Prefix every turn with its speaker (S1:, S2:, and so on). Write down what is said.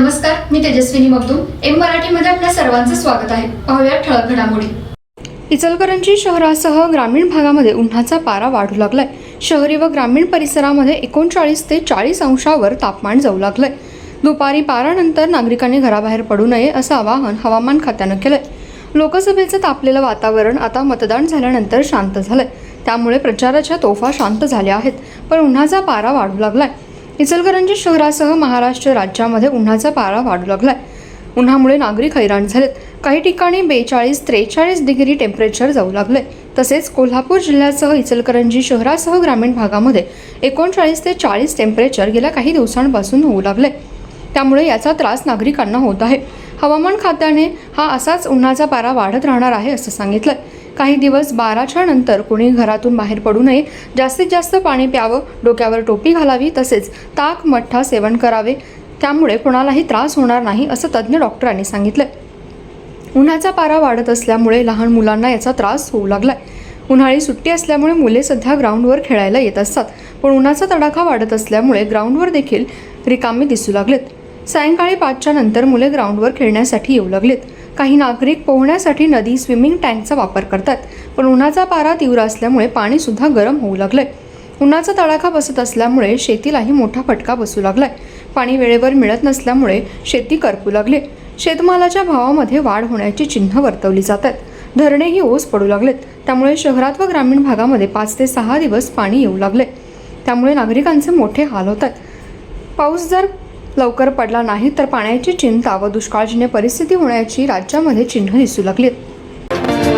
S1: नमस्कार मी तेजस्विनी मगदूम. एम मराठीमध्ये आपल्या सर्वांचं स्वागत आहे. पाहूया ठळक घडामोडी.
S2: इचलकरंजी शहरासह ग्रामीण भागामध्ये उन्हाचा पारा वाढू लागलाय. शहरी व ग्रामीण परिसरामध्ये एकोणचाळीस ते चाळीस अंशावर तापमान जाऊ लागलंय. दुपारी पारानंतर नागरिकांनी घराबाहेर पडू नये असं आवाहन हवामान खात्यानं केलंय. लोकसभेचं तापलेलं वातावरण आता मतदान झाल्यानंतर शांत झालंय. त्यामुळे प्रचाराच्या तोफा शांत झाल्या आहेत पण उन्हाचा पारा वाढू लागलाय. इचलकरंजी शहरासह महाराष्ट्र राज्यामध्ये उन्हाचा पारा वाढू लागलाय. उन्हामुळे नागरिक हैराण झालेत. काही ठिकाणी बेचाळीस त्रेचाळीस डिग्री टेम्परेचर जाऊ लागले तसेच कोल्हापूर जिल्ह्यासह इचलकरंजी शहरासह ग्रामीण भागामध्ये एकोणचाळीस ते चाळीस टेम्परेचर गेल्या काही दिवसांपासून होऊ लागले त्यामुळे याचा त्रास नागरिकांना होत आहे. हवामान खात्याने हा असाच उन्हाचा पारा वाढत राहणार आहे असं सांगितलं काही दिवस बाराच्या नंतर कोणी घरातून बाहेर पडू नये जास्तीत जास्त पाणी प्यावं डोक्यावर टोपी घालावी तसेच ताक मठ्ठा सेवन करावे. त्यामुळे कोणालाही त्रास होणार नाही असं तज्ज्ञ डॉक्टरांनी सांगितलं उन्हाचा पारा वाढत असल्यामुळे लहान मुलांना याचा त्रास होऊ लागलाय. उन्हाळी सुट्टी असल्यामुळे मुले सध्या ग्राउंडवर खेळायला येत असतात. पण उन्हाचा तडाखा वाढत असल्यामुळे ग्राउंडवर देखील रिकामे दिसू लागलेत. सायंकाळी पाचच्या नंतर मुले ग्राउंडवर खेळण्यासाठी येऊ लागलेत. काही नागरिक पोहण्यासाठी नदी स्विमिंग टँकचा वापर करतात. पण उन्हाचा पारा तीव्र असल्यामुळे पाणीसुद्धा गरम होऊ लागलंय. उन्हाचा तडाखा बसत असल्यामुळे शेतीलाही मोठा फटका बसू लागलाय. पाणी वेळेवर मिळत नसल्यामुळे शेती करपू लागली. शेतमालाच्या भावामध्ये वाढ होण्याची चिन्ह वर्तवली जातात. धरणेही ओस पडू लागलेत. त्यामुळे शहरात व ग्रामीण भागामध्ये पाच ते सहा दिवस पाणी येऊ लागले त्यामुळे नागरिकांचे मोठे हाल होतात. पाऊस जर लवकर पडला नाही तर पाण्याची चिंता व दुष्काळजन्य परिस्थिती होण्याची राज्यामध्ये चिन्ह दिसू लागलीत.